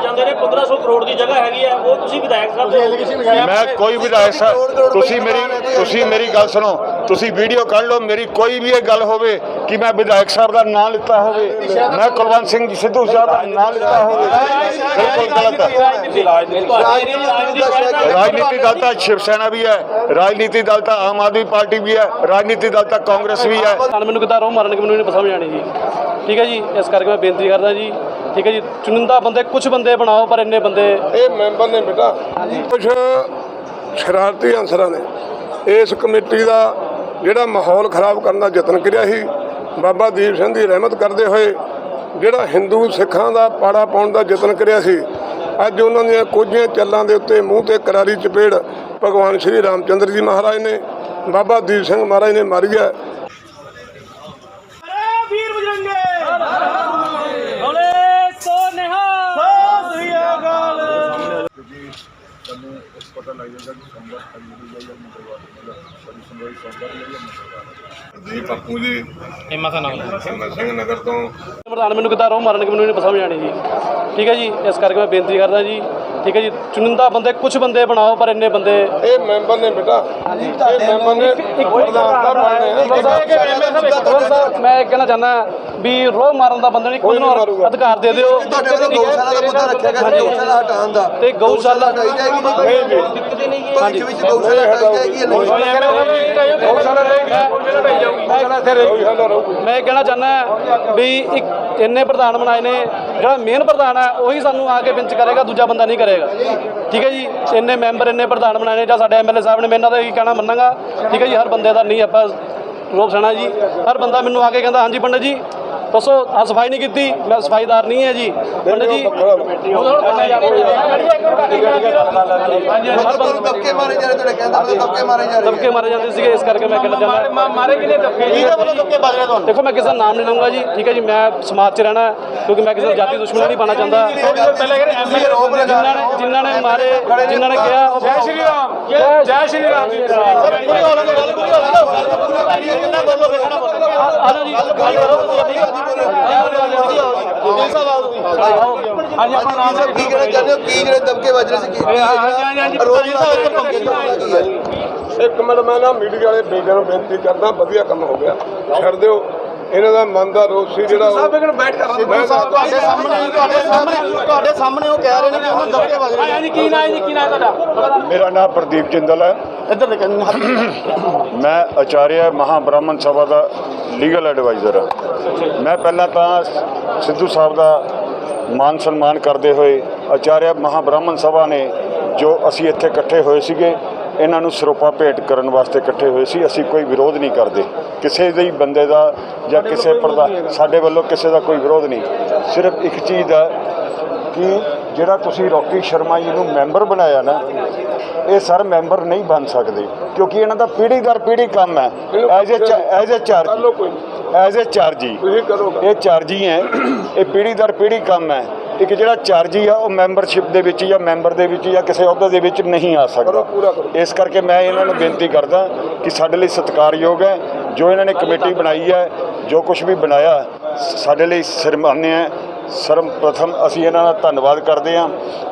ਚਾਹੁੰਦੇ ਨੇ 1500 ਕਰੋੜ ਦੀ ਜਗ੍ਹਾ ਹੈਗੀ ਆ ਉਹ ਤੁਸੀਂ ਵਿਧਾਇਕ ਸਾਹਿਬ ਦੇ ਮੈਂ ਕੋਈ ਵਿਧਾਇਕ ਸਾਹਿਬ ਤੁਸੀਂ ਮੇਰੀ ਤੁਸੀਂ ਮੇਰੀ ਗੱਲ ਸੁਣੋ ਤੁਸੀਂ ਵੀਡੀਓ ਕੱਢ ਲਓ ਮੇਰੀ ਕੋਈ ਵੀ ਇਹ ਗੱਲ ਹੋਵੇ ਕਿ ਮੈਂ ਵਿਧਾਇਕ ਸਾਹਿਬ ਦਾ ਨਾਮ ਲਿੱਤਾ ਹੋਵੇ ਮੈਂ ਕੁਲਵੰਤ ਸਿੰਘ ਜੀ ਸਿੱਧੂ ਸਾਹਿਬ ਦਾ ਨਾਮ ਲਿੱਤਾ ਹੋਵੇ ਬਿਲਕੁਲ ਗਲਤ ਹੈ। ਰਾਜਨੀਤੀ ਦਲ ਤਾਂ ਸ਼ਿਵ ਸੈਨਾ ਵੀ ਹੈ ਰਾਜਨੀਤੀ ਦਲ ਤਾਂ ਆਮ ਆਦਮੀ ਪਾਰਟੀ ਵੀ ਹੈ ਰਾਜਨੀਤੀ ਦਲ ਤਾਂ ਕਾਂਗਰਸ ਵੀ ਹੈ। ਮੈਨੂੰ ਕਿਦਾਂ ਰੋ ਮਾਰਨ ਕਿ ਮੈਨੂੰ ਨਹੀਂ ਸਮਝ ਆਣੀ ਜੀ। ਠੀਕ ਹੈ ਜੀ ਇਸ ਕਰਕੇ ਮੈਂ ਬੇਨਤੀ ਕਰਦਾ ਜੀ ਠੀਕ ਹੈ ਜੀ, ਚੁਣਿੰਦਾ ਬੰਦੇ ਕੁਝ ਬੰਦੇ ਬਣਾਓ, ਪਰ ਇੰਨੇ ਬੰਦੇ ਇਹ ਮੈਂਬਰ ਨੇ ਬੇਟਾ। ਕੁਝ ਸ਼ਰਾਰਤੀ ਅਨਸਰਾਂ ਨੇ। ਇਸ ਕਮੇਟੀ ਦਾ ਜਿਹੜਾ ਮਾਹੌਲ ਖਰਾਬ ਕਰਨ ਦਾ ਯਤਨ ਕਰਿਆ ਸੀ, ਬਾਬਾ ਦੀਪ ਸਿੰਘ ਦੀ ਰਹਿਮਤ ਕਰਦੇ ਹੋਏ, ਜਿਹੜਾ ਹਿੰਦੂ ਸਿੱਖਾਂ ਦਾ ਪਾੜਾ ਪਾਉਣ ਦਾ ਯਤਨ ਕਰਿਆ ਸੀ, ਅੱਜ ਉਹਨਾਂ ਦੀਆਂ ਕੁਝੀਆਂ ਚੱਲਾਂ ਦੇ ਉੱਤੇ ਮੂੰਹ ਤੇ ਕਰਾਰੀ ਚਪੇੜ ਭਗਵਾਨ ਸ਼੍ਰੀ ਰਾਮਚੰਦਰ ਜੀ ਮਹਾਰਾਜ ਨੇ, ਬਾਬਾ ਦੀਪ ਸਿੰਘ ਮਹਾਰਾਜ ਨੇ ਮਾਰੀ ਹੈ ਵੀਰ ਬਜਰੰਗੇ ਬੋਲੇ ਸੋ ਨਿਹਾਲ ਸਾਨੂੰ ਇਸ ਪਤਾ ਲੱਗ ਜਾਂਦਾ ਕਿ ਸੰਬਰ ਖਰੀਦੀ ਜਾਈ ਜਾਂ ਮੰਗਲਵਾਰ ਮਤਲਬ ਸਾਡੀ ਸੁਣਵਾਈ ਸੋਮਵਾਰ ਲਈ ਜਾਂ ਮੰਗਲਵਾਰ ਜੀ। ਬਾਪੂ ਜੀ ਹਿੰਮਤ ਨਾਲ ਹਿੰਮਤ ਸਿੰਘ ਨਗਰ ਤੋਂ। ਪ੍ਰਧਾਨ ਮੈਨੂੰ ਕਿਦਾਂ ਰੋ ਮਾਰਨ ਕਿ ਮੈਨੂੰ ਨਹੀਂ ਸਮਝ ਆਣੀ ਜੀ। ਠੀਕ ਹੈ ਜੀ ਇਸ ਕਰਕੇ ਮੈਂ ਬੇਨਤੀ ਕਰਦਾ ਜੀ। ਠੀਕ ਹੈ ਜੀ ਚੁਣਿੰਦਾ ਬੰਦੇ ਕੁਝ ਬੰਦੇ ਬਣਾਓ ਪਰ ਇੰਨੇ ਬੰਦੇ ਇਹ ਮੈਂਬਰ ਨੇ ਬੇਟਾ। ਇਹ ਮੈਂਬਰ ਨੇ ਪ੍ਰਧਾਨ ਦਾ ਬਣਨੇ ਮੈਂ ਇਹ ਕਹਿਣਾ ਚਾਹੁੰਦਾ ਵੀ ਰੋ ਮਾਰਨ ਦਾ ਬੰਦਾ ਨਹੀਂ ਕੁਝ ਨੂੰ ਅਧਿਕਾਰ ਦੇ ਦਿਓ। ਤੁਹਾਡੇ ਵੱਲੋਂ ਗਊਸ਼ਾਲਾ ਦਾ ਮੁੱਦਾ ਰੱਖਿਆ ਗਿਆ ਸੀ ਗਊਸ਼ਾਲਾ ਹਟਾਉਣ ਦਾ। ਤੇ ਗਊਸ਼ਾਲਾ ਹਟਾਈ ਜਾਏਗੀ ਨਹੀਂ ਭਵਿੱਖ ਵਿੱਚ ਗਊਸ਼ਾਲਾ ਹਟਾਈ ਜਾਏਗੀ ਜਾਂ ਨਹੀਂ? ਮੈਂ ਇਹ ਕਹਿਣਾ ਚਾਹੁੰਦਾ ਵੀ ਇੱਕ ਇੰਨੇ ਪ੍ਰਧਾਨ ਬਣਾਏ ਨੇ, ਜਿਹੜਾ ਮੇਨ ਪ੍ਰਧਾਨ ਹੈ, ਉਹੀ ਸਾਨੂੰ ਆ ਕੇ ਪਿੰਚ ਕਰੇਗਾ, ਦੂਜਾ ਬੰਦਾ ਨਹੀਂ ਕਰੇਗਾ। ਠੀਕ ਹੈ ਜੀ? ਇੰਨੇ ਮੈਂਬਰ ਇੰਨੇ ਪ੍ਰਧਾਨ ਬਣਾਏ ਨੇ, ਜਾਂ ਸਾਡੇ ਐਮਐਲਏ ਸਾਹਿਬ ਨੇ, ਮੈਂ ਇਹਨਾਂ ਦਾ ਇਹੀ ਕਹਿਣਾ ਮੰਨਾਂਗਾ। ਠੀਕ ਹੈ ਜੀ? ਹਰ ਬੰਦੇ ਦਾ ਨਹੀਂ, ਆਪਾਂ ਰੋਪ ਸਣਾ ਜੀ। ਹਰ ਬੰਦਾ ਮੈਨੂੰ ਆ ਕੇ ਕਹਿੰਦਾ, ਹਾਂਜੀ ਪੰਡਤ ਜੀ ਦੱਸੋ ਆ ਸਫ਼ਾਈ ਨਹੀਂ ਕੀਤੀ ਮੈਂ ਸਫਾਈਦਾਰ ਨਹੀਂ ਹੈ ਜੀ ਪੰਡਤ ਜੀ ਦਬਕੇ ਮਾਰੇ ਜਾ ਰਹੇ ਤੁਹਾਡੇ ਕਹਿੰਦਾ ਮਤਲਬ ਦਬਕੇ ਮਾਰੇ ਜਾ ਰਹੇ ਦਬਕੇ ਮਾਰੇ ਜਾਂਦੇ ਸੀਗੇ ਇਸ ਕਰਕੇ ਮੈਂ ਕਹਿਣਾ ਚਾਹੁੰਦਾ ਮਾਰੇ ਕਿਨੇ ਦਬਕੇ ਕਿਹਦੇ ਵੱਲੋਂ ਦਬਕੇ ਵੱਜ ਰਹੇ ਤੁਹਾਨੂੰ ਦੇਖੋ ਮੈਂ ਕਿਸੇ ਦਾ ਨਾਮ ਨਹੀਂ ਲਵਾਂਗਾ ਜੀ ਠੀਕ ਹੈ ਜੀ ਮੈਂ ਸਮਾਜ 'ਚ ਰਹਿਣਾ ਕਿਉਂਕਿ ਮੈਂ ਕਿਸੇ ਦਾ ਜਾਤੀ ਦੁਸ਼ਮਣੀ ਨਹੀਂ ਪਾਣਾ ਚਾਹੁੰਦਾ ਜਿਨ੍ਹਾਂ ਨੇ ਜਿਨ੍ਹਾਂ ਨੇ ਮਾਰੇ ਜਿਨ੍ਹਾਂ ਨੇ ਕਿਹਾ ਜੈ ਸ਼੍ਰੀ ਰਾਮ ਜੈ ਸ਼੍ਰੀ ਰਾਮ ਆਲੋ ਜੀ ਗੱਲ ਕਰੋ ਤੁਸੀਂ ਹਾਂਜੀ ਆਪਣਾ ਨਾਮ ਸਭ ਕੀ ਕਹਿਣਾ ਚਾਹੁੰਦੇ ਹੋ ਕੀ ਜਿਹੜੇ ਦਬਕੇ ਵੱਜ ਰਹੇ ਸੀ ਕੀ ਹਾਂਜੀ ਹਾਂਜੀ ਰੋਜ਼ ਕੀ ਹੈ ਇੱਕ ਮਿੰਟ ਮੈਂ ਨਾ ਮੀਡੀਆ ਵਾਲੇ ਬੇਟੇ ਨੂੰ ਬੇਨਤੀ ਕਰਦਾ, ਵਧੀਆ ਕੰਮ ਹੋ ਗਿਆ। ਛੱਡ ਦਿਓ। ਇਹਨਾਂ ਦਾ ਮਨ ਦਾ ਰੋਸ ਸੀ ਜਿਹੜਾ ਉਹ- ਬੈਠ ਕਰ ਮੈਂ ਤੁਹਾਡੇ ਸਾਹਮਣੇ ਤੁਹਾਡੇ ਸਾਹਮਣੇ ਤੁਹਾਡੇ ਸਾਹਮਣੇ ਉਹ ਕਹਿ ਰਹੇ ਨੇ ਕਿ ਉਹਨਾਂ ਦਬਕੇ ਵੱਜ ਰਹੇ ਹਾਂਜੀ ਕੀ ਨਾਮ ਜੀ ਕੀ ਨਾਮ ਤੁਹਾਡਾ? ਮੇਰਾ ਨਾਮ ਪ੍ਰਦੀਪ ਜਿੰਦਲ ਹੈ। ਇੱਧਰ ਮੈਂ ਆਚਾਰਿਆ ਮਹਾਬ੍ਰਾਹਮਣ ਸਭਾ ਦਾ ਲੀਗਲ ਐਡਵਾਈਜ਼ਰ ਹਾਂ। ਮੈਂ ਪਹਿਲਾਂ ਤਾਂ ਸਿੱਧੂ ਸਾਹਿਬ ਦਾ ਮਾਨ ਸਨਮਾਨ ਕਰਦੇ ਹੋਏ ਆਚਾਰਿਆ ਮਹਾਬ੍ਰਾਹਮਣ ਸਭਾ ਨੇ ਜੋ ਅਸੀਂ ਇੱਥੇ ਇਕੱਠੇ ਹੋਏ ਸੀਗੇ ਇਹਨਾਂ ਨੂੰ ਸਰੋਪਾ ਭੇਟ ਕਰਨ ਵਾਸਤੇ ਇਕੱਠੇ ਹੋਏ ਸੀ। ਅਸੀਂ ਕੋਈ ਵਿਰੋਧ ਨਹੀਂ ਕਰਦੇ। ਕਿਸੇ ਦੇ ਬੰਦੇ ਦਾ ਜਾਂ ਕਿਸੇ ਪ੍ਰਦਾ ਸਾਡੇ ਵੱਲੋਂ ਕਿਸੇ ਦਾ ਕੋਈ ਵਿਰੋਧ ਨਹੀਂ। ਸਿਰਫ ਇੱਕ ਚੀਜ਼ ਦਾ ਕਿ ਜਿਹੜਾ ਤੁਸੀਂ ਰੌਕੀ ਸ਼ਰਮਾ ਜੀ ਨੂੰ ਮੈਂਬਰ ਬਣਾਇਆ ਨਾ ਇਹ ਸਰ ਮੈਂਬਰ ਨਹੀਂ ਬਣ ਸਕਦੇ। ਕਿਉਂਕਿ ਇਹਨਾਂ ਦਾ ਪੀੜ੍ਹੀ ਦਰ ਪੀੜ੍ਹੀ ਕੰਮ ਹੈ। ਐਜ਼ ਅ ਐਜ਼ ਅ ਚਾਰਜੀ ਐਜ਼ ਅ ਚਾਰਜੀ ਇਹ ਚਾਰਜੀ ਹੈ। ਇਹ ਪੀੜ੍ਹੀ ਦਰ ਪੀੜ੍ਹੀ ਕੰਮ ਹੈ। ਇੱਕ ਜਿਹੜਾ ਚਾਰਜੀ ਆ ਉਹ ਮੈਂਬਰਸ਼ਿਪ ਦੇ ਵਿੱਚ ਜਾਂ ਮੈਂਬਰ ਦੇ ਵਿੱਚ ਜਾਂ ਕਿਸੇ ਅਹੁਦੇ ਦੇ ਵਿੱਚ ਨਹੀਂ ਆ ਸਕਦਾ। ਇਸ ਕਰਕੇ ਮੈਂ ਇਹਨਾਂ ਨੂੰ ਬੇਨਤੀ ਕਰਦਾ ਕਿ ਸਾਡੇ ਲਈ ਸਤਿਕਾਰਯੋਗ ਹੈ। ਜੋ ਇਹਨਾਂ ਨੇ ਕਮੇਟੀ ਬਣਾਈ ਹੈ ਜੋ ਕੁਝ ਵੀ ਬਣਾਇਆ ਸਾਡੇ ਲਈ ਸਿਰਮਾਨੇ ਹੈ। ਸਰਮ ਪ੍ਰਥਮ ਅਸੀਂ ਇਹਨਾਂ ਦਾ ਧੰਨਵਾਦ ਕਰਦੇ ਹਾਂ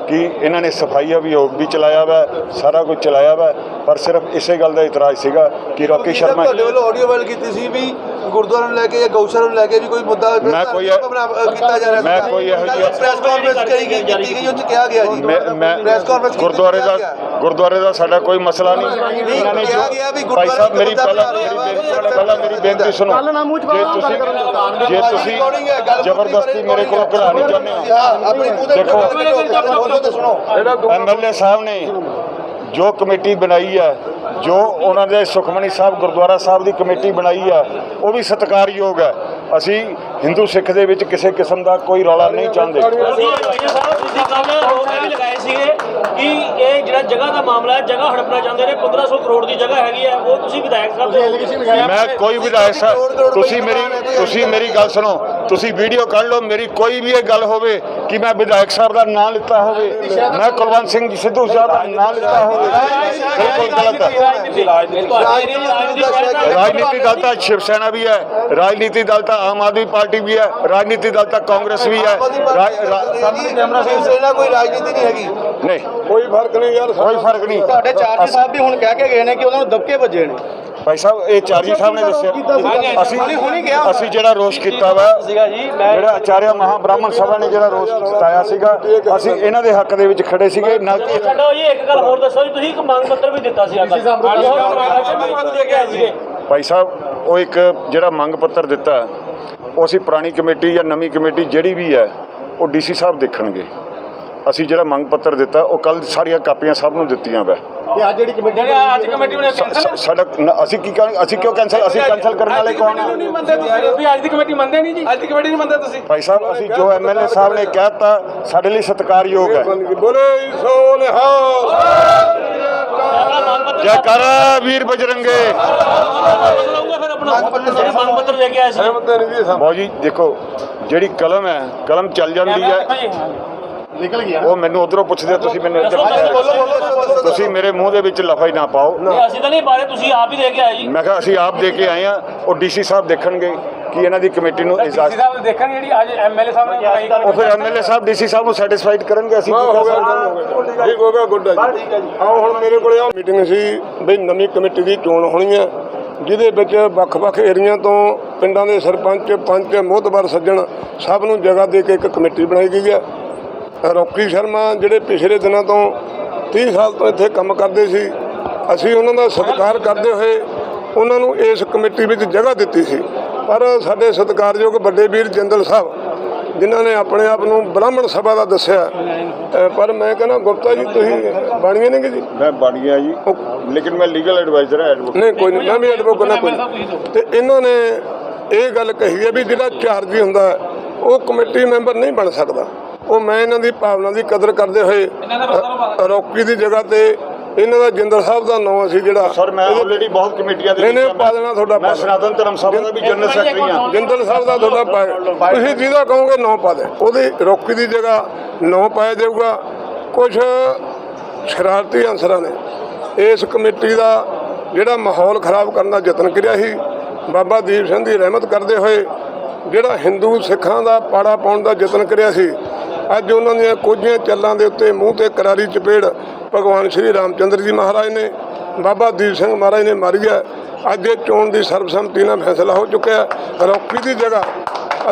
ਕਿ ਇਹਨਾਂ ਨੇ ਸਫ਼ਾਈ ਅਭਿਯੋਗ ਵੀ ਚਲਾਇਆ ਵਾ ਸਾਰਾ ਕੁਝ ਚਲਾਇਆ ਵਾ। ਪਰ ਸਿਰਫ ਇਸੇ ਗੱਲ ਦਾ ਇਤਰਾਜ਼ ਸੀਗਾ ਕਿ ਰੌਕੀ ਸ਼ਰਮਾ ਤੁਹਾਡੇ ਵੱਲੋਂ ਆਡੀਓ ਵਾਇਰਲ ਕੀਤੀ ਸੀ ਵੀ ਗੁਰਦੁਆਰਾ ਨੂੰ ਲੈ ਕੇ ਜਾਂ ਗਊਸ਼ਾਲਾ ਨੂੰ ਲੈ ਕੇ ਵੀ ਕੋਈ ਮੁੱਦਾ ਮੈਂ ਕੋਈ- ਕੀਤਾ ਜਾ ਰਿਹਾ ਮੈਂ ਕੋਈ ਇਹੋ ਜਿਹੀ- ਪ੍ਰੈਸ ਕਾਨਫਰੰਸ ਕਰੀ ਗਈ ਕੀਤੀ ਗਈ ਉਹ ਚ ਕਿਹਾ ਗਿਆ ਜੀ। ਮੈਂ ਮੈਂ ਪ੍ਰੈਸ ਕਾਨਫਰੰਸ ਕੀਤੀ ਗੁਰਦੁਆਰੇ ਦਾ ਗਿਆ। ਗੁਰਦੁਆਰੇ ਦਾ ਸਾਡਾ ਕੋਈ ਮਸਲਾ ਨਹੀਂ। ਨਹੀਂ, ਨੇ ਕਿਹਾ ਜੋ- ਗਿਆ ਵੀ ਭਾਈ ਗੁਰਦੁਆਰੇ ਸਾਹਿਬ ਮੇਰੀ ਦਾ ਪਹਿਲਾਂ ਮੇਰੀ ਬੇਨਤੀ। ਪਹਿਲਾਂ ਮੇਰੀ ਬੇਨਤੀ ਸੁਣੋ। ਜੇ ਤੁਸੀਂ ਜੇ ਤੁਸੀਂ ਜ਼ਬਰਦਸਤੀ ਮੇਰੇ ਕੋਲ ਕਢਾਣੀ ਚਾਹੁੰਦੇ ਹੋ? ਆਪਣੀ ਮੂੰਹ ਦੇ ਦੇਖੋ। ਬੋਲੋ ਤੇ ਸੁਣੋ। ਐਮਐਲਏ ਸਾਹਿਬ ਨੇ ਜੋ ਕਮੇਟੀ ਬਣਾਈ ਹੈ ਜੋ ਉਹਨਾਂ ਦੇ ਸੁਖਮਣੀ ਸਾਹਿਬ ਗੁਰਦੁਆਰਾ ਸਾਹਿਬ ਦੀ ਕਮੇਟੀ ਬਣਾਈ ਹੈ ਉਹ ਵੀ ਸਤਿਕਾਰਯੋਗ ਹੈ ਅਸੀਂ ਹਿੰਦੂ ਸਿੱਖ ਦੇ ਵਿੱਚ ਕਿਸੇ ਕਿਸਮ ਦਾ ਕੋਈ ਰੌਲਾ ਨਹੀਂ ਚਾਹੁੰਦੇ। ਕਿ ਇਹ ਜਿਹੜਾ ਜਗ੍ਹਾ ਦਾ ਮਾਮਲਾ ਹੈ ਜਗ੍ਹਾ ਹੜਪਣਾ ਚਾਹੁੰਦੇ ਨੇ 1500 ਕਰੋੜ ਦੀ ਜਗ੍ਹਾ ਹੈਗੀ ਆ ਉਹ ਤੁਸੀਂ ਵਿਧਾਇਕ ਸਾਹਿਬ ਮੈਂ ਕੋਈ ਵਿਧਾਇਕ ਸਾਹਿਬ ਤੁਸੀਂ ਮੇਰੀ ਤੁਸੀਂ ਮੇਰੀ ਗੱਲ ਸੁਣੋ। ਤੁਸੀਂ ਵੀਡੀਓ ਕੱਢ ਲਓ ਮੇਰੀ ਕੋਈ ਵੀ ਇਹ ਗੱਲ ਹੋਵੇ ਕਿ ਮੈਂ ਵਿਧਾਇਕ ਸਾਹਿਬ ਦਾ ਨਾਂ ਲਿੱਤਾ ਹੋਵੇ ਮੈਂ ਕੁਲਵੰਤ ਸਿੰਘ ਸਿੱਧੂ ਸਾਹਿਬ ਦਾ ਨਾਂ ਲਿੱਤਾ ਹੋਵੇ ਬਿਲਕੁਲ ਗਲਤ ਹੈ। ਰਾਜਨੀਤੀ ਦਲ ਤਾਂ ਸ਼ਿਵ ਸੈਨਾ ਵੀ ਹੈ ਰਾਜਨੀਤੀ ਦਲ ਤਾਂ ਆਮ ਆਦਮੀ ਪਾਰਟੀ ਵੀ ਹੈ ਰਾਜਨੀਤੀ ਦਲ ਤਾਂ ਕਾਂਗਰਸ ਵੀ ਹੈ। ਸੇਨਾ ਕੋਈ ਰਾਜਨੀਤੀ ਨਹੀਂ ਹੈਗੀ। ਨਹੀਂ। ਕੋਈ ਫ਼ਰਕ ਨਹੀਂ ਯਾਰ। ਕੋਈ ਫ਼ਰਕ ਨਹੀਂ। ਤੁਹਾਡੇ ਚਾਰਜੀ ਸਾਹਿਬ ਵੀ ਹੁਣ ਕਹਿ ਕੇ ਗਏ ਨੇ ਕਿ ਉਹਨਾਂ ਨੂੰ ਦਬਕੇ ਵੱਜੇ ਨੇ। ਭਾਈ ਸਾਹਿਬ ਇਹ ਚਾਰਜੀ ਸਾਹਿਬ ਨੇ ਦੱਸਿਆ। ਅਸੀਂ ਅਸੀਂ ਜਿਹੜਾ ਰੋਸ਼ ਕੀਤਾ ਵਾ ਜਿਹੜਾ ਆਚਾਰਿਆ ਮਹਾ ਬ੍ਰਾਹਮਣ ਸਭਾ ਨੇ ਜਿਹੜਾ ਰੋਸ਼ ਜਤਾਇਆ ਸੀਗਾ ਅਸੀਂ ਇਹਨਾਂ ਦੇ ਹੱਕ ਦੇ ਵਿੱਚ ਖੜੇ ਸੀਗੇ ਨਾ ਕਿ ਛੱਡੋ ਜੀ ਇੱਕ ਗੱਲ ਹੋਰ ਦੱਸੋ ਜੀ ਤੁਸੀਂ ਇੱਕ ਮੰਗ ਪੱਤਰ ਵੀ ਦਿੱਤਾ ਸੀ ਭਾਈ ਸਾਹਿਬ ਉਹ ਇੱਕ ਜਿਹੜਾ ਮੰਗ ਪੱਤਰ ਦਿੱਤਾ ਉਹ ਅਸੀਂ ਪੁਰਾਣੀ ਕਮੇਟੀ ਜਾਂ ਨਵੀਂ ਕਮੇਟੀ ਜਿਹੜੀ ਵੀ ਹੈ ਉਹ ਡੀਸੀ ਸਾਹਿਬ ਦੇਖਣਗੇ। ਅਸੀਂ ਜਿਹੜਾ ਮੰਗ ਪੱਤਰ ਦਿੱਤਾ ਉਹ ਕੱਲ ਸਾਰੀਆਂ ਕਾਪੀਆਂ ਸਭ ਨੂੰ ਦਿੱਤੀਆਂ ਵਾ। ਜਿਹੜੀ ਅੱਜ ਕਮੇਟੀ ਨੇ ਸਾ- ਸਾਡਾ ਨ- ਅਸੀਂ ਕੀ ਕਰਾਂਗੇ ਅਸੀਂ ਕਿਉਂ ਕੈਨਸਲ ਅਸੀਂ ਕੈਨਸਲ ਕਰਨ ਵਾਲੇ ਕੌਣ ਹਾਂ ਮੰਨਦੇ ਤੁਸੀਂ। ਵੀ ਅੱਜ ਦੀ ਕਮੇਟੀ ਮੰਨਦੇ ਨਹੀਂ ਜੀ। ਅੱਜ ਦੀ ਕਮੇਟੀ ਨਹੀਂ ਮੰਨਦੇ ਤੁਸੀਂ। ਭਾਈ ਸਾਹਿਬ ਅਸੀਂ ਜੋ ਐਮਐਲਏ ਸਾਹਿਬ ਨੇ ਕਹਿਤਾ ਸਾਡੇ ਲਈ ਸਤਿਕਾਰਯੋਗ ਹੈ। ਬੋਲੇ ਸੋ ਨਿਹਾਲ ਜੈ ਕਰ ਵੀਰ ਬਜਰੰਗੇ। ਜੀ ਦੇਖੋ ਜਿਹੜੀ ਕਲਮ ਹੈ ਕਲਮ ਚੱਲ ਜਾਂਦੀ ਹੈ। ਨਿਕਲ ਗਿਆ। ਉਹ ਮੈਨੂੰ ਉਧਰੋਂ ਪੁੱਛਦੇ ਆ, ਤੁਸੀਂ ਮੈਨੂੰ ਇੱਧਰ ਤੁਸੀਂ ਮੇਰੇ ਮੂੰਹ ਦੇ ਵਿੱਚ ਲਫਾ ਹੀ ਨਾ ਪਾਓ। ਨਹੀਂ ਅਸੀਂ ਤਾਂ ਨਹੀਂ ਬਾਰੇ ਤੁਸੀਂ ਆਪ ਹੀ ਦੇ ਕੇ ਆਏ ਜੀ। ਮੈਂ ਕਿਹਾ ਅਸੀਂ ਆਪ ਦੇ ਕੇ ਆਏ ਆ ਉਹ ਡੀਸੀ ਸਾਹਿਬ ਦੇਖਣਗੇ ਕਿ ਇਹਨਾਂ ਦੀ ਕਮੇਟੀ ਨੂੰ ਇਜਾਜ਼ਤ ਸਾਹਿਬ ਦੇਖਣ ਜਿਹੜੀ ਅੱਜ ਐਮਐਲਏ ਸਾਹਿਬ ਨੇ ਬਣਾਈ। ਉਹ ਫਿਰ ਐਮਐਲਏ ਸਾਹਿਬ ਡੀਸੀ ਸਾਹਿਬ ਨੂੰ ਸੈਟੀਸਫਾਈਡ ਕਰਨਗੇ ਅਸੀਂ ਕੀ ਹੋ ਕਰ ਗਿਆ ਸਕਦੇ? ਹਾਂ। ਠੀਕ ਹੋ ਗਿਆ ਗੁੱਡ ਹੈ ਜੀ। ਆਓ ਹੁਣ ਮੇਰੇ ਕੋਲੇ ਆ ਮੀਟਿੰਗ ਸੀ ਬਈ ਨਵੀਂ ਕਮੇਟੀ ਦੀ ਚੋਣ ਹੋਣੀ ਹੈ ਜਿਹਦੇ ਵਿੱਚ ਵੱਖ-ਵੱਖ ਏਰੀਆ ਤੋਂ ਪਿੰਡਾਂ ਦੇ ਸਰਪੰਚ ਪੰਚ ਮੋਹਤਬਰ ਸੱਜਣ ਸਭ ਨੂੰ ਜਗ੍ਹਾ ਦੇ ਕੇ ਇੱਕ ਕਮੇਟੀ ਬਣਾਈ ਗਈ ਹੈ ਰੌਕੀ ਸ਼ਰਮਾ ਜਿਹੜੇ ਪਿਛਲੇ ਦਿਨਾਂ ਤੋਂ 30 ਸਾਲ ਤੋਂ ਇੱਥੇ ਕੰਮ ਕਰਦੇ ਸੀ ਅਸੀਂ ਉਹਨਾਂ ਦਾ ਸਤਿਕਾਰ ਕਰਦੇ ਹੋਏ ਉਹਨਾਂ ਨੂੰ ਇਸ ਕਮੇਟੀ ਵਿੱਚ ਜਗ੍ਹਾ ਦਿੱਤੀ ਸੀ। ਪਰ ਸਾਡੇ ਸਤਿਕਾਰਯੋਗ ਵੱਡੇ ਵੀਰ ਜਿੰਦਲ ਸਾਹਿਬ ਜਿਨ੍ਹਾਂ ਨੇ ਆਪਣੇ ਆਪ ਨੂੰ ਬ੍ਰਾਹਮਣ ਸਭਾ ਦਾ ਦੱਸਿਆ ਪਰ ਮੈਂ ਕਹਿੰਦਾ ਗੁਪਤਾ ਜੀ ਤੁਸੀਂ ਬਾਣੀਏ ਨਹੀਂ ਜੀ? ਮੈਂ ਬਣ ਗਿਆ ਜੀ ਲੇਕਿਨ ਮੈਂ ਲੀਗਲ ਐਡਵਾਈਜ਼ਰ ਹਾਂ ਐਡਵੋਕੇਟ ਨਹੀਂ ਕੋਈ ਨਹੀਂ ਮੈਂ ਵੀ ਐਡਵੋਕੇਟ ਨਾ ਕੋਈ। ਤੇ ਇਹਨਾਂ ਨੇ ਇਹ ਗੱਲ ਕਹੀ ਹੈ ਵੀ ਜਿਹੜਾ ਚਾਰਜੀ ਹੁੰਦਾ ਉਹ ਕਮੇਟੀ ਮੈਂਬਰ ਨਹੀਂ ਬਣ ਸਕਦਾ। ਉਹ ਮੈਂ ਇਹਨਾਂ ਦੀ ਭਾਵਨਾ ਦੀ ਕਦਰ ਕਰਦੇ ਹੋਏ ਰੌਕੀ ਦੀ ਜਗ੍ਹਾ ਤੇ ਇਹਨਾਂ ਦਾ ਜਿੰਦਰ ਸਾਹਿਬ ਦਾ ਨਾਮ ਅਸੀਂ ਜਿਹੜਾ ਸਰ ਮੈਂ ਆਲਰੇਡੀ ਬਹੁਤ ਕਮੇਟੀਆਂ ਦੇ ਹਾਂ। ਪਾ ਦੇਣਾ ਤੁਹਾਡਾ ਮੈਂ ਪਾ ਸਨਾਤਨ ਧਰਮ ਸਭਾ ਦਾ ਵੀ ਜਨਰਲ ਸੈਕਟਰੀ ਹਾਂ। ਜਿੰਦਲ ਸਾਹਿਬ ਦਾ ਤੁਹਾਡਾ ਪਾਇਆ ਤੁਸੀਂ ਜਿਹਦਾ ਕਹੋਗੇ ਨੌ ਪਾ ਦੇ। ਉਹਦੀ ਰੌਕੀ ਦੀ ਜਗ੍ਹਾ ਨੌ ਪਾਇਆ ਜਾਊਗਾ। ਕੁਝ ਸ਼ਰਾਰਤੀ ਅਨਸਰਾਂ ਨੇ ਇਸ ਕਮੇਟੀ ਦਾ ਜਿਹੜਾ ਮਾਹੌਲ ਖਰਾਬ ਕਰਨ ਦਾ ਯਤਨ ਕਰਿਆ ਸੀ ਬਾਬਾ ਦੀਪ ਸਿੰਘ ਦੀ ਰਹਿਮਤ ਕਰਦੇ ਹੋਏ ਜਿਹੜਾ ਹਿੰਦੂ ਸਿੱਖਾਂ ਦਾ ਪਾੜਾ ਪਾਉਣ ਦਾ ਯਤਨ ਕਰਿਆ ਸੀ ਅੱਜ ਉਹਨਾਂ ਦੀਆਂ ਕੁਝੀਆਂ ਚੱਲਾਂ ਦੇ ਉੱਤੇ ਮੂੰਹ ਤੇ ਕਰਾਰੀ ਚਪੇੜ ਭਗਵਾਨ ਸ਼੍ਰੀ ਰਾਮਚੰਦਰ ਜੀ ਮਹਾਰਾਜ ਨੇ, ਬਾਬਾ ਦੀਪ ਸਿੰਘ ਮਹਾਰਾਜ ਨੇ ਮਾਰੀ ਹੈ। ਅੱਜ ਇਹ ਚੋਣ ਦੀ ਸਰਬਸੰਮਤੀ ਨਾਲ ਫੈਸਲਾ ਹੋ ਚੁੱਕਿਆ ਰੌਕੀ ਦੀ ਜਗ੍ਹਾ,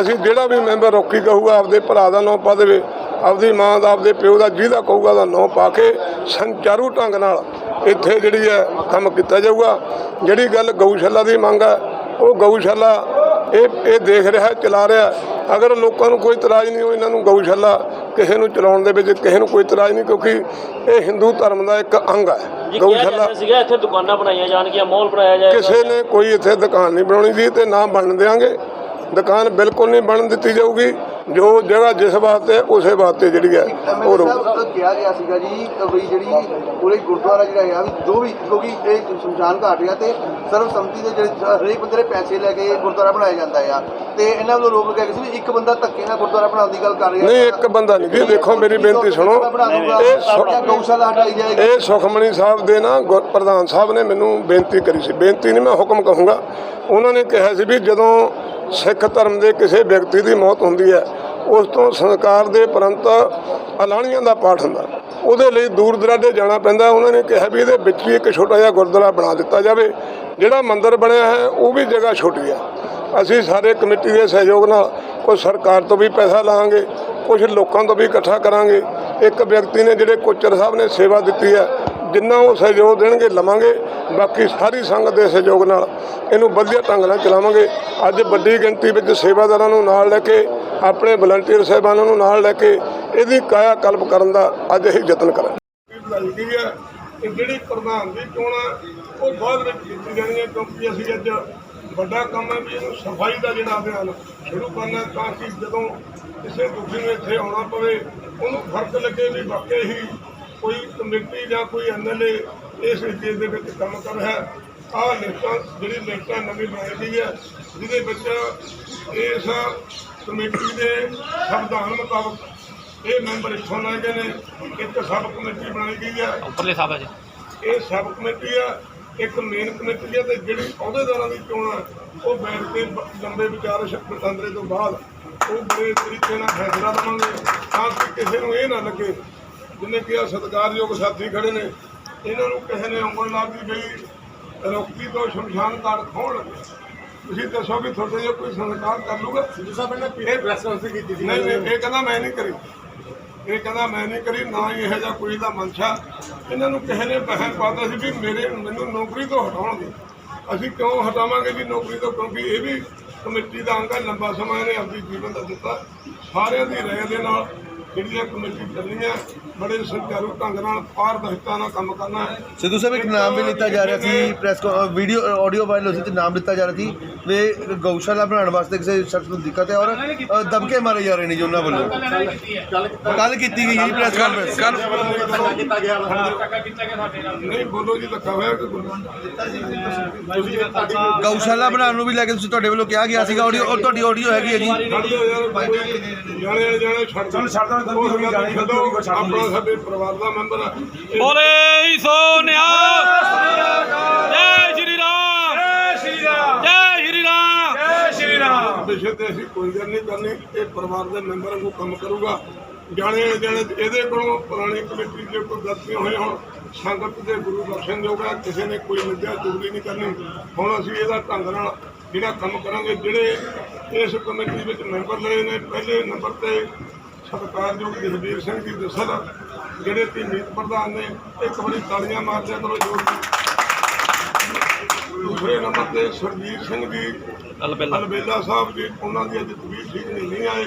ਅਸੀਂ ਜਿਹੜਾ ਵੀ ਮੈਂਬਰ ਰੌਕੀ ਕਹੂਗਾ, ਆਪਦੇ ਭਰਾ ਦਾ ਨਾਮ ਪਾ ਦੇਵੇ, ਆਪਦੀ ਮਾਂ ਦਾ, ਆਪਦੇ ਪਿਓ ਦਾ, ਜਿਹਦਾ ਕਹੂਗਾ ਦਾ ਨਾਮ ਪਾ ਕੇ ਸੰਚਾਰੂ ਢੰਗ ਨਾਲ ਇੱਥੇ ਜਿਹੜੀ ਹੈ ਕੰਮ ਕੀਤਾ ਜਾਊਗਾ। ਜਿਹੜੀ ਗੱਲ ਗਊਸ਼ਾਲਾ ਦੀ ਮੰਗ ਹੈ, ਉਹ ਗਊਸ਼ਾਲਾ ਇਹ ਇਹ ਦੇਖ ਰਿਹਾ, ਚਲਾ ਰਿਹਾ ਅਗਰ ਲੋਕਾਂ ਨੂੰ ਕੋਈ ਇਤਰਾਜ਼ ਨਹੀਂ ਹੋ ਇਹਨਾਂ ਨੂੰ ਗਊਸ਼ਾਲਾ ਕਿਸੇ ਨੂੰ ਚਲਾਉਣ ਦੇ ਵਿੱਚ ਕਿਸੇ ਨੂੰ ਕੋਈ ਇਤਰਾਜ਼ ਨਹੀਂ ਕਿਉਂਕਿ ਇਹ ਹਿੰਦੂ ਧਰਮ ਦਾ ਇੱਕ ਅੰਗ ਹੈ। ਗਊਸ਼ਾਲਾ ਸੀਗਾ ਇੱਥੇ ਦੁਕਾਨਾਂ ਬਣਾਈਆਂ ਜਾਣਗੀਆਂ ਮਾਲ ਬਣਾਇਆ ਜਾਏਗਾ। ਕਿਸੇ ਨੇ ਕੋਈ ਇੱਥੇ ਦੁਕਾਨ ਨਹੀਂ ਬਣਾਉਣੀ ਜੀ ਤੇ ਨਾ ਬਣਨ ਦੇਾਂਗੇ ਦੁਕਾਨ ਬਿਲਕੁਲ ਨਹੀਂ ਬਣਨ ਦਿੱਤੀ ਜਾਊਗੀ। ਜੋ ਜਗ੍ਹਾ ਜਿਸ ਵਾਸਤੇ ਉਸੇ ਵਾਸਤੇ ਜਿਹੜੀ ਹੈ ਉਹ ਰਹੂ ਤੋਂ ਕਿਹਾ ਗਿਆ ਸੀਗਾ ਜੀ ਕਿ ਵੀ ਜਿਹੜੀ ਪੂਰੇ ਗੁਰਦੁਆਰਾ ਜਿਹੜਾ ਆ ਵੀ ਜੋ ਵੀ ਕਿਉਂਕਿ ਇਹ ਸ਼ਮਸ਼ਾਨ ਘਾਟ ਆ ਤੇ ਸਰਵਸੰਮਤੀ ਦੇ ਜਿਹੜੇ ਹਰੇਕ ਬੰਦੇ ਦੇ ਪੈਸੇ ਲੈ ਕੇ ਗੁਰਦੁਆਰਾ ਬਣਾਇਆ ਜਾਂਦਾ ਆ। ਤੇ ਇਹਨਾਂ ਵੱਲੋਂ ਲੋਕ ਲਗਾਇਆ ਸੀ ਵੀ ਇੱਕ ਬੰਦਾ ਧੱਕੇ ਨਾਲ ਗੁਰਦੁਆਰਾ ਬਣਾਉਣ ਦੀ ਗੱਲ ਕਰ ਰਿਹਾ ਨਹੀਂ ਇੱਕ ਬੰਦਾ ਨਹੀਂ। ਜੀ ਦੇਖੋ ਮੇਰੀ ਬੇਨਤੀ ਸੁਣੋ। ਇਹ ਗਊਸ਼ਾਲਾ ਹਟਾਈ ਜਾਏਗੀ। ਇਹ ਸੁਖਮਣੀ ਸਾਹਿਬ ਦੇ ਨਾ ਪ੍ਰਧਾਨ ਸਾਹਿਬ ਨੇ ਮੈਨੂੰ ਬੇਨਤੀ ਕਰੀ ਸੀ। ਬੇਨਤੀ ਨਹੀਂ ਮੈਂ ਹੁਕਮ ਕਹੂੰਗਾ। ਉਹਨਾਂ ਨੇ ਕਿਹਾ ਸੀ ਵੀ ਜਦੋਂ ਸਿੱਖ ਧਰਮ ਦੇ ਕਿਸੇ ਵਿਅਕਤੀ ਦੀ ਮੌਤ ਹੁੰਦੀ ਹੈ, ਉਸ ਤੋਂ ਸੰਸਕਾਰ ਦੇ ਪ੍ਰੰਤ ਅਲਾਣੀਆਂ ਦਾ ਪਾਠ ਹੁੰਦਾ। ਉਹਦੇ ਲਈ ਦੂਰ ਦਰਾਡੇ ਜਾਣਾ ਪੈਂਦਾ। ਉਹਨਾਂ ਨੇ ਕਿਹਾ ਵੀ ਇਹਦੇ ਵਿੱਚ ਵੀ ਇੱਕ ਛੋਟਾ ਜਿਹਾ ਗੁਰਦੁਆਰਾ ਬਣਾ ਦਿੱਤਾ ਜਾਵੇ। ਜਿਹੜਾ ਮੰਦਿਰ ਬਣਿਆ ਹੈ, ਉਹ ਵੀ ਜਗ੍ਹਾ ਛੋਟੀ ਹੈ। ਅਸੀਂ ਸਾਰੇ ਕਮੇਟੀ ਦੇ ਸਹਿਯੋਗ ਨਾਲ ਕੋਈ ਸਰਕਾਰ ਤੋਂ ਵੀ ਪੈਸਾ ਲਾਵਾਂਗੇ ਕੁਝ ਲੋਕਾਂ ਤੋਂ ਵੀ ਇਕੱਠਾ ਕਰਾਂਗੇ। ਇੱਕ ਵਿਅਕਤੀ ਨੇ ਜਿਹੜੇ ਕੋਚਰ ਸਾਹਿਬ ਨੇ ਸੇਵਾ ਦਿੱਤੀ ਹੈ, ਜਿੰਨਾ ਉਹ ਸਹਿਯੋਗ ਦੇਣਗੇ, ਲਵਾਂਗੇ। ਬਾਕੀ ਸਾਰੀ ਸੰਗਤ ਦੇ ਸਹਿਯੋਗ ਨਾਲ ਇਹਨੂੰ ਵਧੀਆ ਢੰਗ ਨਾਲ ਚਲਾਵਾਂਗੇ। ਅੱਜ ਵੱਡੀ ਗਿਣਤੀ ਵਿੱਚ ਸੇਵਾਦਾਰਾਂ ਨੂੰ ਨਾਲ ਲੈ ਕੇ, ਆਪਣੇ ਵਲੰਟੀਅਰ ਸਾਹਿਬਾਨਾਂ ਨੂੰ ਨਾਲ ਲੈ ਕੇ ਇਹਦੀ ਕਾਇਆ ਕਲਪ ਕਰਨ ਦਾ ਅੱਜ ਅਸੀਂ ਯਤਨ ਕਰਾਂਗੇ। ਵਧਾਈ ਹੈ ਕਿ ਜਿਹੜੀ ਪ੍ਰਧਾਨ ਦੀ ਚੋਣ ਹੈ ਉਹ ਬਾਅਦ ਵਿੱਚ ਕੀਤੀ ਜਾਣੀ ਹੈ ਕਿਉਂਕਿ ਅਸੀਂ ਅੱਜ ਵੱਡਾ ਕੰਮ ਹੈ ਵੀ ਇਹਨੂੰ ਸਫ਼ਾਈ ਦਾ ਜਿਹੜਾ ਅਭਿਆਨ ਸ਼ੁਰੂ ਕਰਨਾ ਤਾਂ ਕਿ ਜਦੋਂ ਕਿਸੇ ਦੁਖੀ ਨੂੰ ਇੱਥੇ ਆਉਣਾ ਪਵੇ, ਉਹਨੂੰ ਫ਼ਰਕ ਲੱਗੇ ਵੀ ਵਾਕਈ ਹੀ ਕੋਈ ਕਮੇਟੀ ਜਾਂ ਕੋਈ ਐਮਐਲਏ ਇਸ ਏਰੀਏ ਦੇ ਵਿੱਚ ਕੰਮ ਕਰ ਰਿਹਾ। ਹੈ ਆਹ ਲਿਸਟਾਂ ਜਿਹੜੀ ਲਿਸਟਾਂ ਨਵੀਂ ਬਣਾਈ ਗਈ ਹੈ ਜਿਹਦੇ ਵਿੱਚ ਇਸ ਕਮੇਟੀ ਦੇ ਸੰਵਿਧਾਨ ਮੁਤਾਬਕ ਇਹ ਮੈਂਬਰ ਇੱਥੋਂ ਲੈ ਗਏ ਨੇ। ਇੱਕ ਸਬ ਕਮੇਟੀ ਬਣਾਈ ਗਈ ਹੈ। ਉੱਪਰਲੇ ਸਾਹਿਬ ਜੀ। ਇਹ ਸਬ ਕਮੇਟੀ ਆ ਇੱਕ ਮੇਨ ਕਮੇਟੀ ਆ ਤੇ ਜਿਹੜੀ ਅਹੁਦੇਦਾਰਾਂ ਦੀ ਚੋਣ ਆ ਉਹ ਬੈਠ ਕੇ ਲੰਬੇ ਵਿਚਾਰ ਵਟਾਂਦਰੇ ਤੋਂ ਬਾਅਦ ਉਹ ਬੜੇ ਤਰੀਕੇ ਨਾਲ ਫੈਸਲਾ ਲਵਾਂਗੇ ਤਾਂ ਕਿ ਕਿਸੇ ਨੂੰ ਇਹ ਨਾ ਲੱਗੇ। ਜਿਵੇਂ ਕਿ ਆ ਸਤਿਕਾਰਯੋਗ ਸਾਥੀ ਖੜੇ ਨੇ ਇਹਨਾਂ ਨੂੰ ਕਿਸੇ ਨੇ ਉਂਗਲ ਲਾ ਦਿੱਤੀ ਗਈ ਰੋਕੀ ਤੋਂ ਸ਼ਮਸ਼ਾਨ ਘਾਟ ਖੋਣ ਲੱਗੇ ਤੁਸੀਂ ਦੱਸੋ ਕਿ ਤੁਹਾਡੇ ਜੇ ਕੋਈ ਸੰਸਕਾਰ ਕਰ ਲੂਗਾ ਸਿੱਧੂ ਸਾਹਿਬ ਨੇ ਪ੍ਰੈਸ ਕਾਨਫਰੰਸ ਕੀਤੀ ਸੀ। ਨਹੀਂ ਨਹੀਂ ਇਹ ਕਹਿੰਦਾ ਮੈਂ ਨਹੀਂ ਕਰੀ। ਇਹ ਕਹਿੰਦਾ ਮੈਂ ਨਹੀਂ ਕਰੀ ਨਾ ਹੀ ਇਹੋ ਜਿਹਾ ਕੋਈ ਦਾ ਮਨਸ਼ਾ। ਇਹਨਾਂ ਨੂੰ ਕਿਸੇ ਨੇ ਬਹਿਨ ਪਾਤਾ ਸੀ ਵੀ ਮੇਰੇ ਮੈਨੂੰ ਨੌਕਰੀ ਤੋਂ ਹਟਾਉਣਗੇ। ਅਸੀਂ ਕਿਉਂ ਹਟਾਵਾਂਗੇ ਜੀ ਨੌਕਰੀ ਤੋਂ? ਕਿਉਂਕਿ ਇਹ ਵੀ ਕਮੇਟੀ ਦਾ ਅੰਗ ਹੈ ਲੰਬਾ ਸਮਾਂ ਇਹਨੇ ਆਪਣੀ ਜੀਵਨ ਦਾ ਦਿੱਤਾ। ਸਾਰਿਆਂ ਦੀ ਰਾਏ ਦੇ ਨਾਲ ਜਿਹੜੀਆਂ ਕਮੇਟੀ ਚੱਲਣੀਆਂ ਬੜੇ ਸੁਚਾਰੂ ਢੰਗ ਨਾਲ ਪਾਰਦਰਸ਼ਤਾ ਨਾਲ ਕੰਮ ਕਰਨਾ ਹੈ ਸਿੱਧੂ ਸਾਹਿਬ ਇੱਕ ਨਾਮ ਵੀ ਲਿੱਤਾ ਜਾ ਰਿਹਾ ਸੀ ਪ੍ਰੈਸ ਵੀਡੀਓ ਆਡੀਓ ਵਾਇਰਲ ਹੋਈ ਸੀ ਤੇ ਨਾਮ ਲਿੱਤਾ ਜਾ ਰਿਹਾ ਸੀ ਵੀ ਗਊਸ਼ਾਲਾ ਬਣਾਉਣ ਵਾਸਤੇ ਕਿਸੇ ਸ਼ਖਸ ਨੂੰ ਦਿੱਕਤ ਹੈ ਔਰ ਦਬਕੇ ਮਾਰੇ ਜਾ ਰਹੇ ਨੇ ਜੀ ਉਹਨਾਂ ਵੱਲੋਂ ਕੱਲ ਕੀਤੀ ਗਈ ਜੀ ਪ੍ਰੈਸ ਕਾਨਫਰੰਸ ਕੱਲ ਨਹੀਂ ਬੋਲੋ ਜੀ ਧੱਕਾ ਹੋਇਆ ਗਊਸ਼ਾਲਾ ਬਣਾਉਣ ਨੂੰ ਵੀ ਲੈ ਕੇ ਤੁਸੀਂ ਤੁਹਾਡੇ ਵੱਲੋਂ ਕਿਹਾ ਗਿਆ ਸੀਗਾ ਆਡੀਓ ਔਰ ਤੁਹਾਡੀ ਆਡੀਓ ਹੈਗੀ ਹੈ ਜੀ ਜਾਣੇ ਜਾਣੇ ਛੱਡ ਛੱਡ ਦਿਓ ਆਪਣਾ ਸਾਡੇ ਪਰਿਵਾਰ ਦਾ ਮੈਂਬਰ। ਆ ਬੋਲੇ ਸੋ ਨਿਹਾਲ ਜੈ ਸ਼੍ਰੀ ਰਾਮ। ਜੈ ਸ਼੍ਰੀ ਰਾਮ। ਜੈ ਸ਼੍ਰੀ ਰਾਮ। ਜੈ ਸ਼੍ਰੀ ਰਾਮ। ਵਿਸ਼ੇ ਤੇ ਅਸੀਂ ਕੋਈ ਗੱਲ ਨਹੀਂ ਕਰਨੀ ਇਹ ਪਰਿਵਾਰ ਦੇ ਮੈਂਬਰਾਂ ਨੂੰ ਕੰਮ ਕਰੂਗਾ। ਜਾਣੇ ਜਾਣੇ ਇਹਦੇ ਕੋਲੋਂ ਪੁਰਾਣੀ ਕਮੇਟੀ ਦੇ ਕੋਈ ਗਲਤੀਆਂ ਹੋਈਆਂ ਹੁਣ ਸੰਗਤ ਦੇ ਗੁਰੂ ਦਰਸ਼ਨ ਜੋਗਾ ਕਿਸੇ ਨੇ ਕੋਈ ਨਿੰਦਿਆ ਚੁਗਲੀ ਨਹੀਂ ਕਰਨੀ। ਹੁਣ ਅਸੀਂ ਇਹਦਾ ਢੰਗ ਨਾਲ ਜਿਹੜਾ ਕੰਮ ਕਰਾਂਗੇ ਜਿਹੜੇ ਇਸ ਕਮੇਟੀ ਵਿੱਚ ਮੈਂਬਰ ਲਏ ਨੇ ਪਹਿਲੇ ਨੰਬਰ ਤੇ ਸਤਿਕਾਰਯੋਗ ਜਸਵੀਰ ਸਿੰਘ ਜੀ ਦਸਲ ਜਿਹੜੇ ਕਿ ਮੀਤ ਪ੍ਰਧਾਨ ਨੇ ਇੱਕ ਵਾਰੀ ਤਾਲੀਆਂ ਮਾਰ ਦਿਆ ਕਰੋ ਜੋਰ ਦੀ ਦੂਸਰੇ ਨੰਬਰ ਤੇ ਸਰਜੀਤ ਸਿੰਘ ਜੀ ਅਲਬੇਲਾ। ਸਾਹਿਬ ਜੀ ਉਹਨਾਂ ਦੀ ਅੱਜ ਤਬੀਅਤ ਠੀਕ ਨਹੀਂ ਆਏ।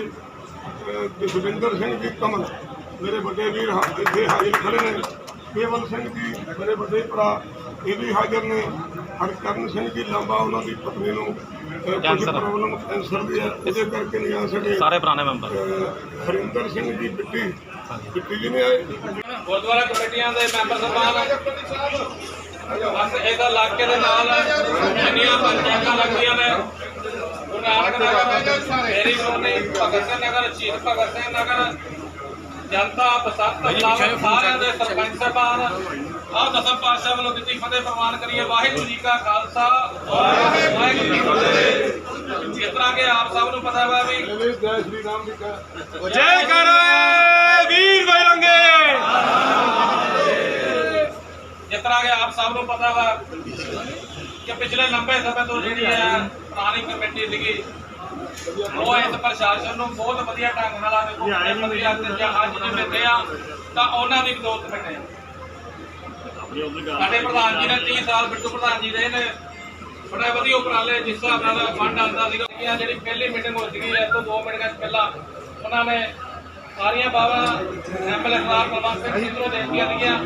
ਜਸਵਿੰਦਰ ਸਿੰਘ ਜੀ ਕਮਲ ਮੇਰੇ ਵੱਡੇ ਵੀਰ ਇੱਥੇ ਹਾਜ਼ਰ ਖੜੇ ਨੇ। ਕੇਵਲ ਸਿੰਘ ਜੀ ਮੇਰੇ ਵੱਡੇ ਭਰਾ ਇਹ ਵੀ ਹਾਜ਼ਰ ਨੇ। ਹਰਕਰਨ ਸਿੰਘ ਜੀ ਲਾਂਬਾ ਉਹਨਾਂ ਦੀ ਪਤਨੀ ਨੂੰ ਕੁਝ ਪ੍ਰੋਬਲਮ ਕੈਂਸਰ ਦੀ ਹੈ। ਉਹਦੇ ਕਰਕੇ ਨਹੀਂ ਆ ਸਕੇ। ਸਾਰੇ ਪੁਰਾਣੇ ਮੈਂਬਰ ਹਰਿੰਦਰ ਸਿੰਘ ਜੀ ਬਿੱਟੀ। ਬਿੱਟੀ ਜੀ ਨੇ ਆਏ। ਗੁਰਦੁਆਰਾ ਕਮੇਟੀਆਂ ਦੇ ਮੈਂਬਰ ਸਰਬਾਨ ਬਸ ਇਹਦਾ ਇਲਾਕੇ ਦੇ ਨਾਲ ਜਿੰਨੀਆਂ ਪੰਚਾਇਤਾਂ ਲੱਗਦੀਆਂ ਨੇ ਗੁਰੂ ਨਾਨਕ ਨਗਰ ਮੇਰੀ ਕਲੋਨੀ ਭਗਤ ਸਿੰਘ ਨਗਰ ਸ਼ਹੀਦ ਭਗਤ ਸਿੰਘ ਨਗਰ ਜਨਤਾ ਬਸੰਤ ਬਲਾਵਲ ਸਾਰਿਆਂ ਦੇ ਸਰਪੰਚ ਸਾਹਿਬਾਨ ਆਹ ਦਸਮ ਪਾਤਸ਼ਾਹ ਵੱਲੋਂ ਦਿੱਤੀ ਫਤਿਹ ਪ੍ਰਵਾਨ ਕਰੀਏ। ਵਾਹਿਗੁਰੂ ਜੀ ਕਾ ਖਾਲਸਾ। ਵਾਹਿਗੁਰੂ ਜੀ ਕੀ ਫਤਿਹ। ਜਿਸ ਤਰ੍ਹਾਂ ਕਿ ਆਪ ਸਭ ਨੂੰ ਪਤਾ ਹੈ ਵੀ ਇਹ ਜੈ ਸ਼੍ਰੀ ਰਾਮ ਜੀ ਕਾ ਜੈ ਕਰ ਵੀਰ ਬਜਰੰਗੇ। ਜਿਸ ਤਰ੍ਹਾਂ ਕਿ ਆਪ ਸਭ ਨੂੰ ਪਤਾ ਵਾ ਕਿ ਪਿਛਲੇ ਲੰਬੇ ਸਮੇਂ ਤੋਂ ਜਿਹੜੀ ਹੈ ਪੁਰਾਣੀ ਕਮੇਟੀ ਸੀਗੀ ਉਹ ਇਸ ਪ੍ਰਸ਼ਾਸਨ ਨੂੰ ਬਹੁਤ ਵਧੀਆ ਢੰਗ ਨਾਲ ਆਦੇ ਬਹੁਤ ਵਧੀਆ ਤੇ ਜਾਂ ਅੱਜ ਜਿਵੇਂ ਤੇ ਆ ਤਾਂ ਉਹਨਾਂ ਦੀ ਬਦੌਲਤ ਆ ਸਾਡੇ ਪ੍ਰਧਾਨ ਜੀ ਨੇ 30 ਸਾਲ ਬਿੱਟੂ ਪ੍ਰਧਾਨ ਜੀ ਰਹੇ ਨੇ। ਬੜੇ ਵਧੀਆ ਉਪਰਾਲੇ, ਜਿਸ ਹਿਸਾਬ ਨਾਲ ਫੰਡ ਆਉਂਦਾ ਸੀਗਾ। ਇਹ ਜਿਹੜੀ ਪਹਿਲੀ ਮੀਟਿੰਗ ਹੋ ਸੀਗੀ ਇਸ ਤੋਂ 2 ਮਿੰਟ ਪਹਿਲਾਂ ਉਹਨਾਂ ਨੇ ਸਾਰੀਆਂ ਬਾਵਾ ਐਮਐਲਏ ਸਰਦਾਰ ਪ੍ਰਵਾਨ ਸਿੰਘ ਸਿੱਧੂ ਨੂੰ ਦੇ ਦਿੱਤੀਆਂ ਸੀਗੀਆਂ।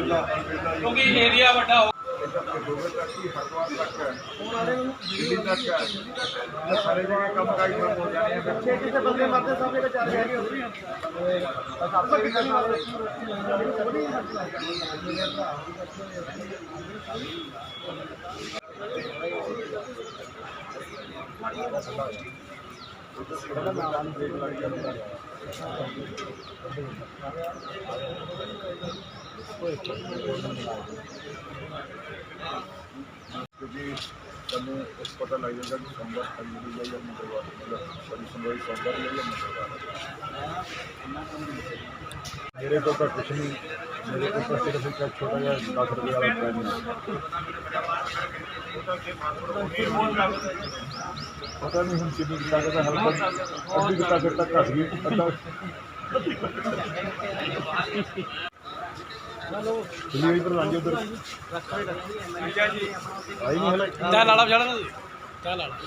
ਕਿਉਂਕਿ ਏਰੀਆ ਵੱਡਾ ਹੋ ਦੋਵੇਂ ਤੱਕ ਹੀ ਹਰਦੁਆਰ ਤੱਕ ਹੈ। ਦਿੱਲੀ ਤੱਕ ਹੈ। ਇਹ ਸਾਰੇ ਜਗ੍ਹਾ ਕੰਮ ਕਾਜ ਕੰਮ ਹੋ ਜਾਣੇ ਆ। ਛੇ ਕਿਸੇ ਬੰਦੇ ਮਰਦੇ ਸਭ ਜਿਹੜੇ ਚੱਲ ਰਹੇ ਕਿਉਂਕਿ ਸਾਨੂੰ ਇਸ ਪਤਾ ਲੱਗ ਜਾਂਦਾ ਕਿ ਸੰਗਤ ਖਰੀਦੀ ਹੈ ਜਾਂ ਮੰਗਲਵਾਰ ਮਤਲਬ ਸਾਡੀ ਸੁਣਵਾਈ ਸੋਮਵਾਰ ਦੀ ਹੈ ਜਾਂ ਮੰਗਲਵਾਰ ਮੇਰੇ ਕੋਲ ਤਾਂ ਕੁਛ ਨਹੀਂ ਮੇਰੇ ਕੋਲ ਤਾਂ ਸਿਰਫ ਇੱਕ ਛੋਟਾ ਜਿਹਾ 10 ਰੁਪਏ ਵਾਲਾ ਪੈਨ ਹੈ ਪਤਾ ਨਹੀਂ ਹੁਣ ਕਿੰਨੀ ਕੁ ਤਾਕਤ ਹੈ ਹਲਕਾ ਅੱਧੀ ਕੁ ਤਾਕਤ ਤੱਕ ਪਰ ਲਾਂਗੇ ਉਧਰ ਆਈ ਨਹੀਂ ਹਲੇ ਚਾਹ ਲਾਲਾ ਵਜਾਣਾ ਨਾ ਚਾਹ ਲਾਲਾ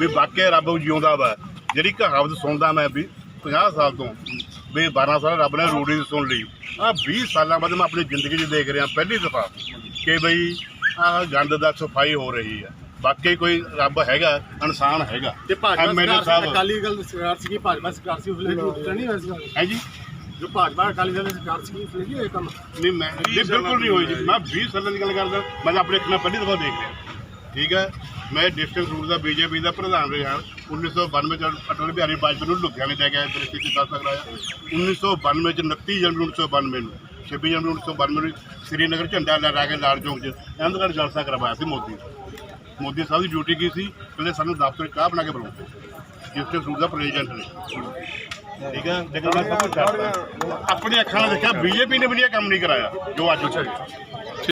ਵੀ ਵਾਕਿਆ ਰੱਬ ਜਿਉਂਦਾ ਵਾ। ਜਿਹੜੀ ਕਹਾਵਤ ਸੁਣਦਾ ਮੈਂ ਵੀ 50 ਸਾਲ ਤੋਂ, ਵੀ 12 ਸਾਲ ਰੱਬ ਨੇ ਰੂੜੀ ਸੁਣ ਲਈ। ਆ 20 ਸਾਲਾਂ ਬਾਅਦ ਮੈਂ ਆਪਣੀ ਜ਼ਿੰਦਗੀ 'ਚ ਦੇਖ ਰਿਹਾ, ਪਹਿਲੀ ਦਫਾ ਕਿ ਬਈ ਆਹ ਗੰਦ ਦਾ ਸਫ਼ਾਈ ਹੋ ਰਹੀ ਹੈ ਵਾਕਈ ਕੋਈ ਰੱਬ ਹੈਗਾ ਇਨਸਾਨ ਹੈਗਾ। ਤੇ ਭਾਜਪਾ ਸਰਕਾਰ ਸਾਹਿਬ। ਅਕਾਲੀ ਦਲ ਸਰਕਾਰ ਸੀ ਭਾਜਪਾ ਸਰਕਾਰ ਸੀ ਉਸ ਵੇਲੇ ਨਹੀਂ ਹੋਇਆ ਸੀਗਾ। ਹੈ ਜੀ? ਜੋ ਭਾਜਪਾ ਅਕਾਲੀ ਦਲ ਦੀ ਸਰਕਾਰ ਸੀ ਇਸ ਲਈ ਇਹ ਕੰਮ? ਨਹੀਂ ਮੈਂ ਨਹੀਂ ਬਿਲਕੁਲ ਨਹੀਂ ਹੋਈ ਜੀ। ਮੈਂ 20 ਸਾਲਾਂ ਦੀ ਗੱਲ ਕਰਦਾ ਮੈਂ ਤਾਂ ਆਪਣੇ ਅੱਖਾਂ ਪਹਿਲੀ ਦਫਾ ਦੇਖ ਰਿਹਾ। ਠੀਕ ਹੈ? ਮੈਂ ਡਿਸਟ੍ਰਿਕਟ ਰੂਟ ਦਾ ਬੀਜੇਪੀ ਦਾ ਪ੍ਰਧਾਨ ਰਿਹਾ। 1992 ਚ ਅਟਲ ਬਿਹਾਰੀ ਵਾਜਪੇਈ ਨੂੰ ਲੁਧਿਆਣੇ ਲੈ ਗਿਆ ਦ੍ਰਿਸ਼ਟੀ ਚ ਦੱਸ ਕਰਾਇਆ। 1992 ਚ 29 ਜਨਵਰੀ 1992 ਨੂੰ 26 ਜਨਵਰੀ 1992 ਨੂੰ ਸ੍ਰੀਨਗਰ ਝੰਡਾ ਲਹਿਰਾ ਕੇ ਲਾਲ ਚੌਂਕ 'ਚ ਅਹਿਮਦਗੜ੍ਹ ਜਲਸਾ ਕਰਵਾਇਆ ਸੀ ਮੋਦੀ ਨੇ। ਮੋਦੀ ਸਾਹਿਬ ਦੀ ਡਿਊਟੀ ਕੀ ਸੀ? ਕਹਿੰਦੇ ਸਾਨੂੰ ਦਫ਼ਤਰ 'ਚ ਚਾਹ ਬਣਾ ਕੇ ਬੁਲਾਓ। ਡਿਸਟ੍ਰਿਕਟ ਰੂਟ ਦਾ ਪ੍ਰੈਜ਼ੀਡੈਂਟ ਨੇ। ਠੀਕ ਹੈ? ਲੇਕਿਨ ਮੈਂ ਸਭ ਕੁਝ ਕਰਦਾ ਆਪਣੀ ਅੱਖਾਂ ਨਾਲ ਦੇਖਿਆ, ਬੀਜੇਪੀ ਨੇ ਵੀ ਨਹੀਂ ਇਹ ਕੰਮ ਨਹੀਂ ਕਰਾਇਆ, ਜੋ ਅੱਜ ਉੱਥੇ